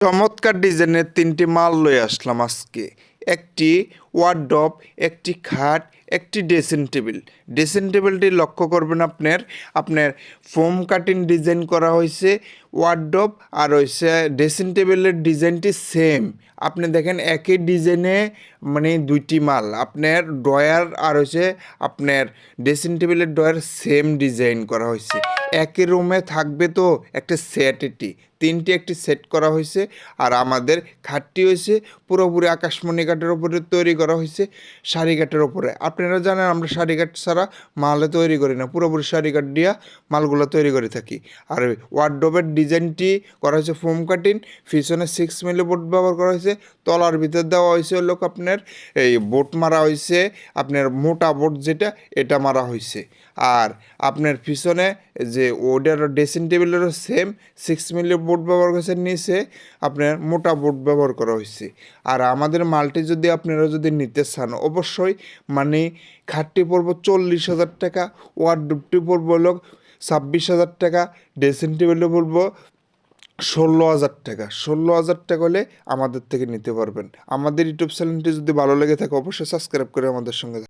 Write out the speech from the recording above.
চমৎকার ডিজাইনের তিনটি মাল লয়ে আসলাম আজকে। একটি ওয়ার্ডব একটি খাট, একটি ড্রেসিং টেবিল। ড্রেসিং টেবিলটি লক্ষ্য করবেন আপনার আপনার ফোম কাটিং ডিজাইন করা হয়েছে ওয়ার্ডব আর হয়েছে ড্রেসিং টেবিলের ডিজাইনটি সেম। আপনি দেখেন একই ডিজাইনে মানে দুইটি মাল। আপনার ড্রয়ার আর হচ্ছে আপনার ড্রেসিং টেবিলের ড্রয়ার সেম ডিজাইন করা হয়েছে। একই রুমে থাকবে তো একটা সেট এটি। তিনটি একটি সেট করা হয়েছে, আর আমাদের খাটটি হয়েছে পুরোপুরি আকাশমণি কাঠের উপরে তৈরি করা হয়েছে শাড়ি কাঠের ওপরে। আপনারা জানেন, আমরা শাড়ি কাঠ ছাড়া মালে তৈরি করি না। পুরোপুরি শাড়ি কাঠ দিয়া মালগুলো তৈরি করে থাকি। আর ওয়ার্ডোবের ডিজাইনটি করা হয়েছে ফোম কাটিং পিছনে সিক্স মিলি বোর্ড ব্যবহার করা হয়েছে, তলার ভিতর দেওয়া হয়েছে লোক আপনার এই বোট মারা হয়েছে, আপনার মোটা বোট যেটা, এটা মারা হয়েছে। আর আপনার পিছনে যে ওটার ড্রেসিং টেবিলেরও সেম সিক্স মিলি বোর্ড ব্যবহার করেছে, নিচে আপনার মোটা বোর্ড ব্যবহার করা হয়েছে। আর আমাদের মালটি যদি আপনারা যদি নিতে চান অবশ্যই মানে খাটটি পড়ব চল্লিশ হাজার টাকা ওয়ার্ডটি পড়ব লোক ছাব্বিশ হাজার টাকা, ড্রেসিং টেবিলে বলব ষোলো হাজার টাকা ষোলো হাজার টাকা হলে আমাদের থেকে নিতে পারবেন আমাদের ইউটিউব চ্যানেলটি যদি ভালো লেগে থাকে, অবশ্যই সাবস্ক্রাইব করে আমাদের সঙ্গে।